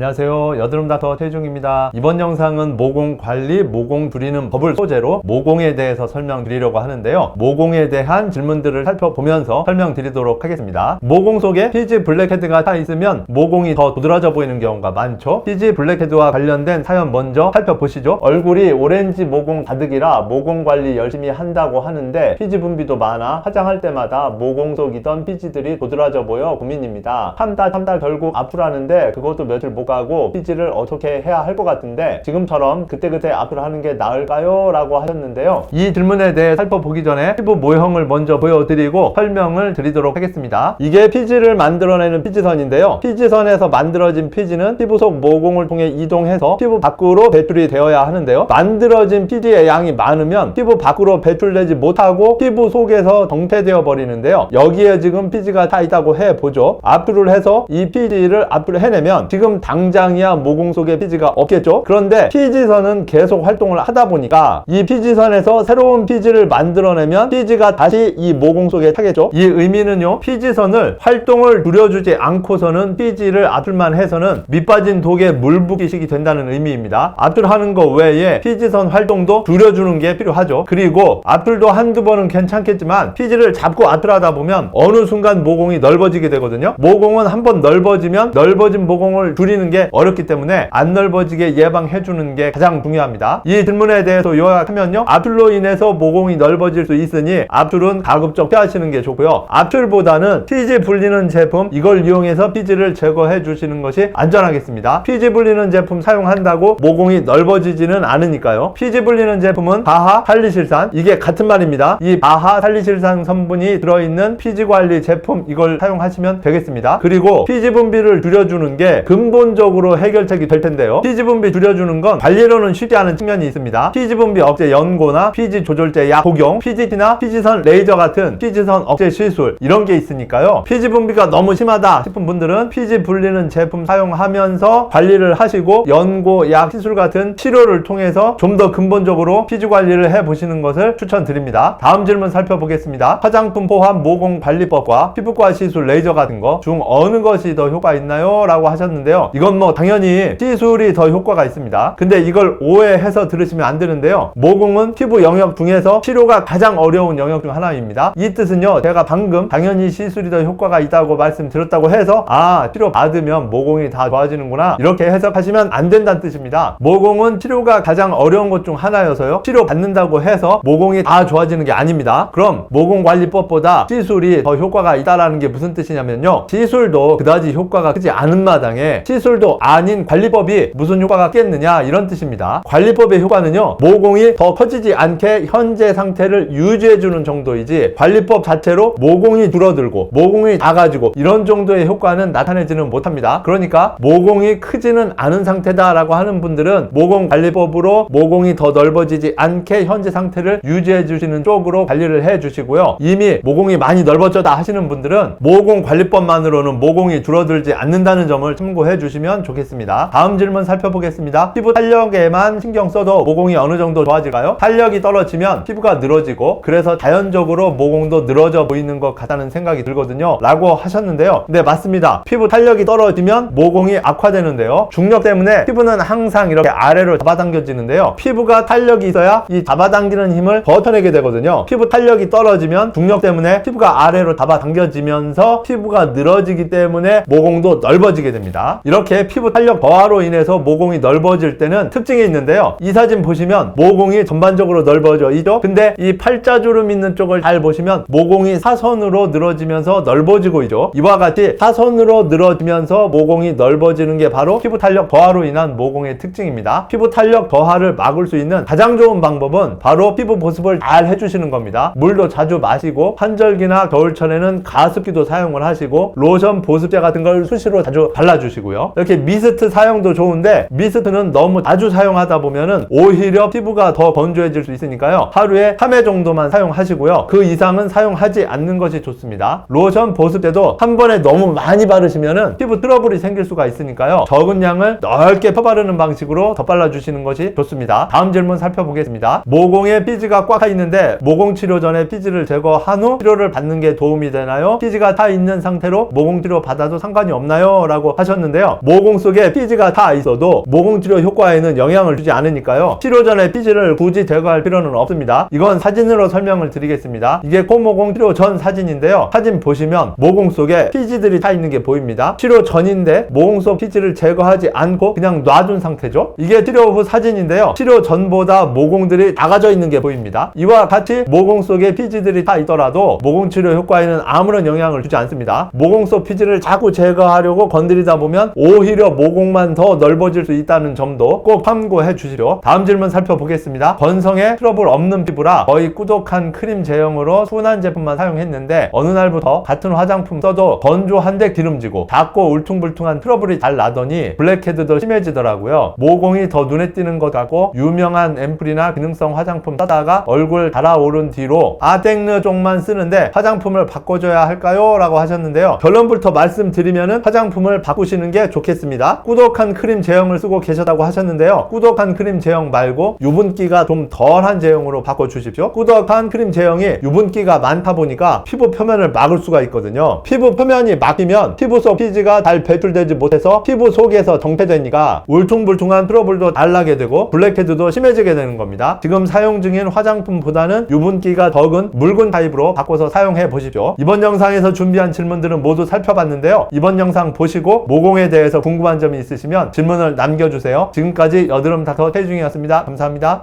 안녕하세요. 여드름 닥터 태중입니다. 이번 영상은 모공 관리, 모공 줄이는 법을 소재로 모공에 대해서 설명드리려고 하는데요. 모공에 대한 질문들을 살펴보면서 설명드리도록 하겠습니다. 모공 속에 피지 블랙헤드가 차 있으면 모공이 더 도드라져 보이는 경우가 많죠. 피지 블랙헤드와 관련된 사연 먼저 살펴보시죠. 얼굴이 오렌지 모공 가득이라 모공 관리 열심히 한다고 하는데 피지 분비도 많아 화장할 때마다 모공 속이던 피지들이 도드라져 보여 고민입니다. 참다 참다 결국 아프라는데 그것도 며칠 못 가고 피지를 어떻게 해야 할 것 같은데 지금처럼 그때그때 아프를 하는 게 나을까요? 라고 하셨는데요. 이 질문에 대해 살펴보기 전에 피부 모형을 먼저 보여드리고 설명을 드리도록 하겠습니다. 이게 피지를 만들어내는 피지선인데요. 피지선에서 만들어진 피지는 피부 속 모공을 통해 이동해서 피부 밖으로 배출이 되어야 하는데요. 만들어진 피지의 양이 많으면 피부 밖으로 배출되지 못하고 피부 속에서 정체되어 버리는데요. 여기에 지금 피지가 차 있다고 해보죠. 압출을 해서 이 피지를 압출을 해내면 지금 당 장이야 모공 속에 피지가 없겠죠. 그런데 피지선은 계속 활동을 하다 보니까 이 피지선에서 새로운 피지를 만들어내면 피지가 다시 이 모공 속에 차겠죠. 이 의미는요. 피지선을 활동을 줄여주지 않고서는 피지를 압출만 해서는 밑빠진 독에 물 붓기식이 된다는 의미입니다. 압출하는 거 외에 피지선 활동도 줄여주는 게 필요하죠. 그리고 압출도 한두 번은 괜찮겠지만 피지를 잡고 압출하다 보면 어느 순간 모공이 넓어지게 되거든요. 모공은 한 번 넓어지면 넓어진 모공을 줄이는 게 어렵기 때문에 안 넓어지게 예방해 주는 게 가장 중요합니다. 이 질문에 대해서 요약하면요. 압출로 인해서 모공이 넓어질 수 있으니 압출은 가급적 피하시는 게 좋고요. 압출보다는 피지 불리는 제품 이걸 이용해서 피지를 제거해 주시는 것이 안전하겠습니다. 피지 불리는 제품 사용한다고 모공이 넓어지지는 않으니까요. 피지 불리는 제품은 바하 살리실산 이게 같은 말입니다. 이 바하 살리실산 성분이 들어있는 피지 관리 제품 이걸 사용하시면 되겠습니다. 그리고 피지 분비를 줄여주는 게 근본 적으로 해결책이 될 텐데요. 피지 분비 줄여주는 건 관리로는 쉽지 않은 측면이 있습니다. 피지 분비 억제 연고나 피지 조절제 약 복용, 피지티나 피지선 레이저 같은 피지선 억제 시술 이런 게 있으니까요. 피지 분비가 너무 심하다 싶은 분들은 피지 불리는 제품 사용하면서 관리를 하시고 연고, 약, 시술 같은 치료를 통해서 좀 더 근본적으로 피지 관리를 해 보시는 것을 추천드립니다. 다음 질문 살펴보겠습니다. 화장품 포함 모공 관리법과 피부과 시술 레이저 같은 거 중 어느 것이 더 효과 있나요? 라고 하셨는데요. 이건 뭐 당연히 시술이 더 효과가 있습니다. 근데 이걸 오해해서 들으시면 안 되는데요. 모공은 피부 영역 중에서 치료가 가장 어려운 영역 중 하나입니다. 이 뜻은요. 제가 방금 당연히 시술이 더 효과가 있다고 말씀드렸다고 해서 아 치료 받으면 모공이 다 좋아지는구나 이렇게 해석하시면 안 된다는 뜻입니다. 모공은 치료가 가장 어려운 것 중 하나여서요. 치료 받는다고 해서 모공이 다 좋아지는 게 아닙니다. 그럼 모공 관리법보다 시술이 더 효과가 있다라는 게 무슨 뜻이냐면요. 시술도 그다지 효과가 크지 않은 마당에 시 술도 아닌 관리법이 무슨 효과가 있겠느냐 이런 뜻입니다. 관리법의 효과는요. 모공이 더 커지지 않게 현재 상태를 유지해 주는 정도이지 관리법 자체로 모공이 줄어들고 모공이 작아지고 이런 정도의 효과는 나타내지는 못합니다. 그러니까 모공이 크지는 않은 상태다라고 하는 분들은 모공 관리법으로 모공이 더 넓어지지 않게 현재 상태를 유지해 주시는 쪽으로 관리를 해 주시고요. 이미 모공이 많이 넓어졌다 하시는 분들은 모공 관리법만으로는 모공이 줄어들지 않는다는 점을 참고해 주시면 좋겠습니다. 다음 질문 살펴보겠습니다. 피부 탄력에만 신경 써도 모공이 어느 정도 좋아질까요? 탄력이 떨어지면 피부가 늘어지고 그래서 자연적으로 모공도 늘어져 보이는 것 같다는 생각이 들거든요. 라고 하셨는데요. 네, 맞습니다. 피부 탄력이 떨어지면 모공이 악화되는데요. 중력 때문에 피부는 항상 이렇게 아래로 잡아당겨지는데요. 피부가 탄력이 있어야 이 잡아당기는 힘을 버텨내게 되거든요. 피부 탄력이 떨어지면 중력 때문에 피부가 아래로 잡아당겨지면서 피부가 늘어지기 때문에 모공도 넓어지게 됩니다. 이렇게 피부 탄력 저하로 인해서 모공이 넓어질 때는 특징이 있는데요. 이 사진 보시면 모공이 전반적으로 넓어져 있죠. 근데 이 팔자주름 있는 쪽을 잘 보시면 모공이 사선으로 늘어지면서 넓어지고 있죠. 이와 같이 사선으로 늘어지면서 모공이 넓어지는 게 바로 피부 탄력 저하로 인한 모공의 특징입니다. 피부 탄력 저하를 막을 수 있는 가장 좋은 방법은 바로 피부 보습을 잘 해주시는 겁니다. 물도 자주 마시고 환절기나 겨울철에는 가습기도 사용을 하시고 로션, 보습제 같은 걸 수시로 자주 발라주시고요. 이렇게 미스트 사용도 좋은데 미스트는 너무 자주 사용하다 보면은 오히려 피부가 더 건조해질 수 있으니까요. 하루에 3회 정도만 사용하시고요. 그 이상은 사용하지 않는 것이 좋습니다. 로션, 보습제도 한 번에 너무 많이 바르시면은 피부 트러블이 생길 수가 있으니까요. 적은 양을 넓게 펴바르는 방식으로 덧발라 주시는 것이 좋습니다. 다음 질문 살펴보겠습니다. 모공에 피지가 꽉 차 있는데 모공 치료 전에 피지를 제거한 후 치료를 받는 게 도움이 되나요? 피지가 차 있는 상태로 모공 치료 받아도 상관이 없나요? 라고 하셨는데요. 모공 속에 피지가 다 있어도 모공 치료 효과에는 영향을 주지 않으니까요. 치료 전에 피지를 굳이 제거할 필요는 없습니다. 이건 사진으로 설명을 드리겠습니다. 이게 콧모공 치료 전 사진인데요. 사진 보시면 모공 속에 피지들이 차 있는 게 보입니다. 치료 전인데 모공 속 피지를 제거하지 않고 그냥 놔둔 상태죠. 이게 치료 후 사진인데요. 치료 전보다 모공들이 작아져 있는 게 보입니다. 이와 같이 모공 속에 피지들이 다 있더라도 모공 치료 효과에는 아무런 영향을 주지 않습니다. 모공 속 피지를 자꾸 제거하려고 건드리다 보면 오히려 모공만 더 넓어질 수 있다는 점도 꼭 참고해 주시려. 다음 질문 살펴보겠습니다. 건성에 트러블 없는 피부라 거의 꾸덕한 크림 제형으로 순한 제품만 사용했는데 어느 날부터 같은 화장품 써도 건조한데 기름지고 작고 울퉁불퉁한 트러블이 잘 나더니 블랙헤드도 심해지더라고요. 모공이 더 눈에 띄는 것 같고 유명한 앰플이나 기능성 화장품 쓰다가 얼굴 달아오른 뒤로 아땡르 쪽만 쓰는데 화장품을 바꿔줘야 할까요? 라고 하셨는데요. 결론부터 말씀드리면은 화장품을 바꾸시는 게 좋 겠습니다. 꾸덕한 크림 제형을 쓰고 계셨다고 하셨는데요. 꾸덕한 크림 제형 말고 유분기가 좀 덜한 제형으로 바꿔주십시오. 꾸덕한 크림 제형이 유분기가 많다 보니까 피부 표면을 막을 수가 있거든요. 피부 표면이 막히면 피부 속 피지가 잘 배출되지 못해서 피부 속에서 정체되니까 울퉁불퉁한 트러블도 잘 나게 되고 블랙헤드도 심해지게 되는 겁니다. 지금 사용 중인 화장품보다는 유분기가 적은 묽은 타입으로 바꿔서 사용해 보십시오. 이번 영상에서 준비한 질문들은 모두 살펴봤는데요. 이번 영상 보시고 모공에 대해서 궁금한 점이 있으시면 질문을 남겨주세요. 지금까지 여드름 닥터 태중이었습니다. 감사합니다.